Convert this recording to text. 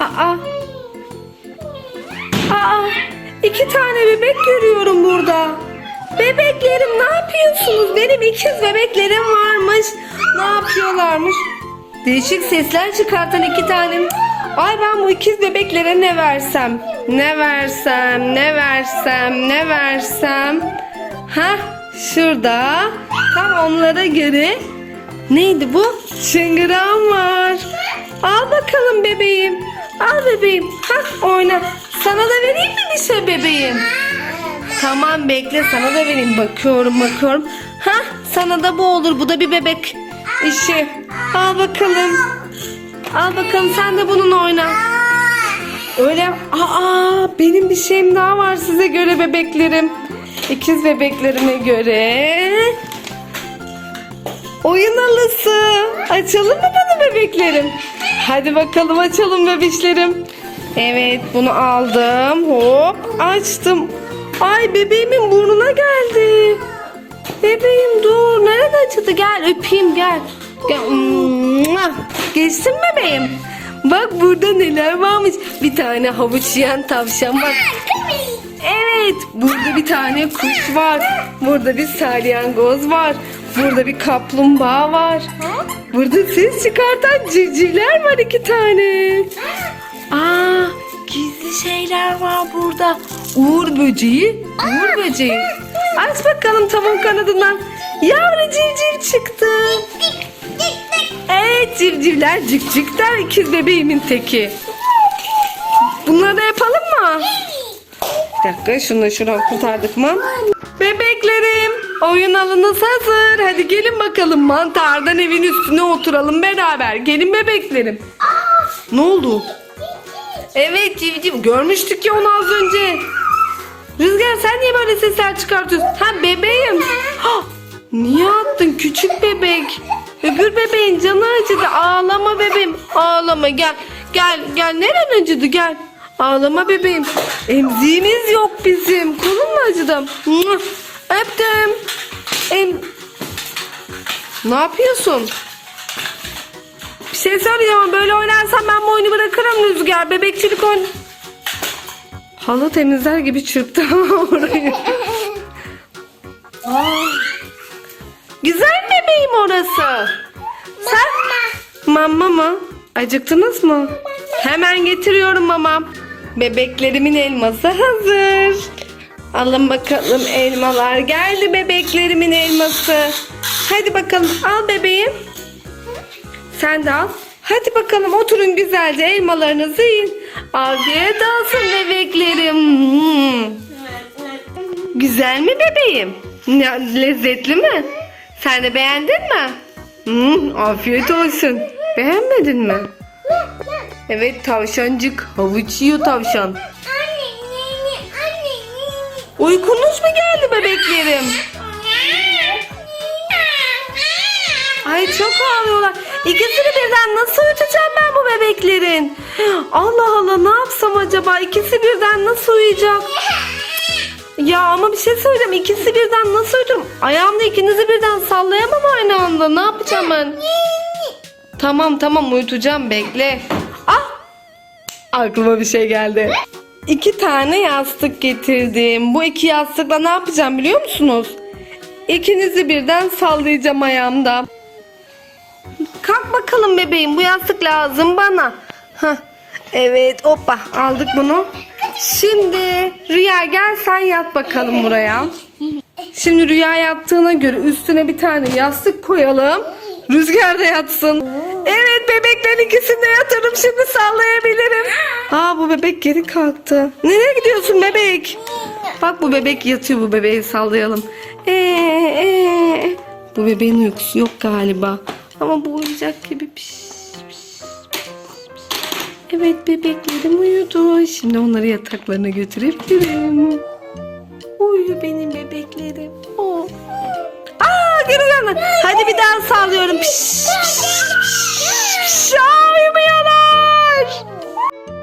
Aa. Aa. iki tane bebek görüyorum burada. Bebeklerim ne yapıyorsunuz? Benim ikiz bebeklerim varmış. Ne yapıyorlarmış? Değişik sesler çıkartan iki tane. Ay ben bu ikiz bebeklere ne versem? Ne versem? Ne versem? Ne versem? Ha şurada tam onlara göre neydi bu? Çıngıram var. Al bakalım bebeğim. Al bebeğim. Ha oyna. Sana da vereyim mi bir şey bebeğim? Tamam bekle sana da vereyim. Bakıyorum bakıyorum. Ha sana da bu olur. Bu da bir bebek işi. Al bakalım. Al bakalım sen de bununla oyna. Öyle. Aa benim bir şeyim daha var size göre bebeklerim. İkiz bebeklerime göre. Oyun halısı. Açalım mı bunu bebeklerim? Hadi bakalım açalım bebişlerim. Evet bunu aldım. Hop açtım. Ay bebeğimin burnuna geldi. Bebeğim dur. Nerede açıldı? Gel öpeyim gel. Gel. Geçsin bebeğim. Bak burada neler varmış. Bir tane havuç yiyen tavşan var. Evet, burada bir tane kuş var. Burada bir salyangoz var. Burada bir kaplumbağa var. Burada ses çıkartan civcivler var iki tane. Aa, gizli şeyler var burada. Uğur böceği, uğur böceği. Aç bakalım tavuğun kanadından. Yavru civciv çıktı. Evet civcivler cik cik der ikiz bebeğimin teki. Bunları da yapalım mı? Bir dakika şunu da şuradan kurtardık mı? Bebeklerim oyun alanınız hazır. Hadi gelin bakalım mantardan evin üstüne oturalım beraber. Gelin bebeklerim. Ne oldu? Evet civciv görmüştük ya onu az önce. Rüzgar sen niye böyle sesler çıkartıyorsun? Ha bebeğim. Ha, niye attın küçük bebek? Öbür bebeğin canı acıdı. Ağlama bebeğim. Ağlama gel. Gel gel neren acıdı gel. Ağlama bebeğim. Emziğimiz yok bizim. Kolun mu acıdı? Öptüm. Em... Ne yapıyorsun? Bir şey söyleyeceğim böyle oynarsan ben bu oyunu bırakırım Rüzgar. Bebekçilik oyn... Halı temizler gibi çırptı orayı. Güzel bebeğim orası. Sen... Mama mı? Acıktınız mı? Hemen getiriyorum mamam. Bebeklerimin elması hazır. Alın bakalım elmalar. Geldi bebeklerimin elması. Hadi bakalım al bebeğim. Sen de al. Hadi bakalım oturun güzelce elmalarınızı yiyin. Afiyet olsun bebeklerim. Güzel mi bebeğim? Lezzetli mi? Sen de beğendin mi? Hmm, afiyet olsun. Beğenmedin mi? Evet tavşancık. Havuç yiyor tavşan. Uykunuz mu geldi bebeklerim? Ay çok ağlıyorlar. İkisini birden nasıl uyutacağım ben bu bebeklerin? Allah Allah ne yapsam acaba? İkisi birden nasıl uyuyacak? Ya ama bir şey söyleyeceğim. İkisi birden nasıl uyuturum? Ayağımda ikinizi birden sallayamam aynı anda. Ne yapacağım ben? Tamam tamam uyutacağım bekle. Ah! Aklıma bir şey geldi. İki tane yastık getirdim. Bu iki yastıkla ne yapacağım biliyor musunuz? İkinizi birden sallayacağım ayağımda. Kalk bakalım bebeğim bu yastık lazım bana. Hah. Evet hoppa aldık bunu. Şimdi Rüya gel sen yat bakalım buraya. Şimdi Rüya yattığına göre üstüne bir tane yastık koyalım. Rüzgar da yatsın. Evet bebeklerin ikisini de yatırım şimdi sallayabilirim. Aa bu bebek geri kalktı. Nereye gidiyorsun bebek? Bak bu bebek yatıyor bu bebeği sallayalım. Ee, ee. Bu bebeğin uykusu yok galiba. Ama bu uyuyacak gibi piş. Evet bebeklerim uyudu. Şimdi onları yataklarına götürebilirim. Uyu benim bebeklerim. Oh. Aa geri gelme. Hadi bir daha sallıyorum. Piş, piş, piş, piş. Aa, uyumuyorlar.